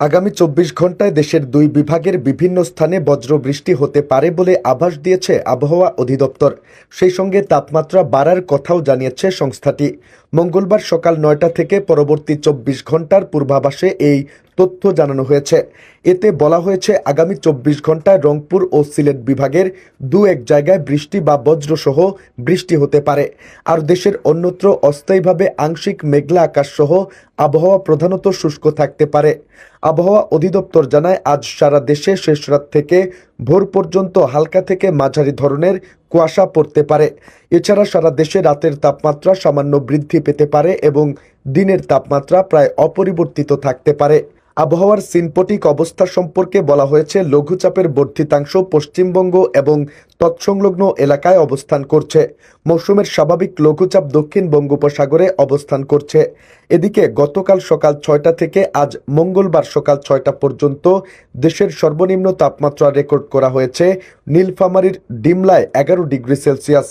আগামী চব্বিশ ঘন্টায় দেশের দুই বিভাগের বিভিন্ন স্থানে বজ্রবৃষ্টি হতে পারে বলে আভাস দিয়েছে আবহাওয়া অধিদপ্তর। সেই সঙ্গে তাপমাত্রা বাড়ার কথাও জানিয়েছে সংস্থাটি। মঙ্গলবার সকাল নয়টা থেকে পরবর্তী চব্বিশ ঘণ্টার পূর্বাভাসে এই তথ্য জানানো হয়েছে। এতে বলা হয়েছে, আগামী চব্বিশ ঘন্টায় রংপুর ও সিলেট বিভাগের দু এক জায়গায় বৃষ্টি বা বজ্রসহ বৃষ্টি হতে পারে। আর দেশের অন্যত্র অস্থায়ীভাবে আংশিক মেঘলা আকাশ সহ আবহাওয়া প্রধানত শুষ্ক থাকতে পারে। আবহাওয়া অধিদপ্তর জানায়, আজ সারা দেশে শেষ রাত থেকে ভোর পর্যন্ত হালকা থেকে মাঝারি ধরনের কুয়াশা পড়তে পারে। এছাড়া সারা দেশে রাতের তাপমাত্রা সামান্য বৃদ্ধি পেতে পারে এবং দিনের তাপমাত্রা প্রায় অপরিবর্তিত থাকতে পারে। আবহাওয়ার সিনপটিক অবস্থা সম্পর্কে বলা হয়েছে, লঘুচাপের বর্ধিতাংশ পশ্চিমবঙ্গ এবং তৎসংলগ্ন এলাকায় অবস্থান করছে। মৌসুমের স্বাভাবিক লঘুচাপ দক্ষিণ বঙ্গোপসাগরে অবস্থান করছে। এদিকে গতকাল সকাল ছয়টা থেকে আজ মঙ্গলবার সকাল ছয়টা পর্যন্ত দেশের সর্বনিম্ন তাপমাত্রা রেকর্ড করা হয়েছে নীলফামারীর ডিমলায় এগারো ডিগ্রি সেলসিয়াস।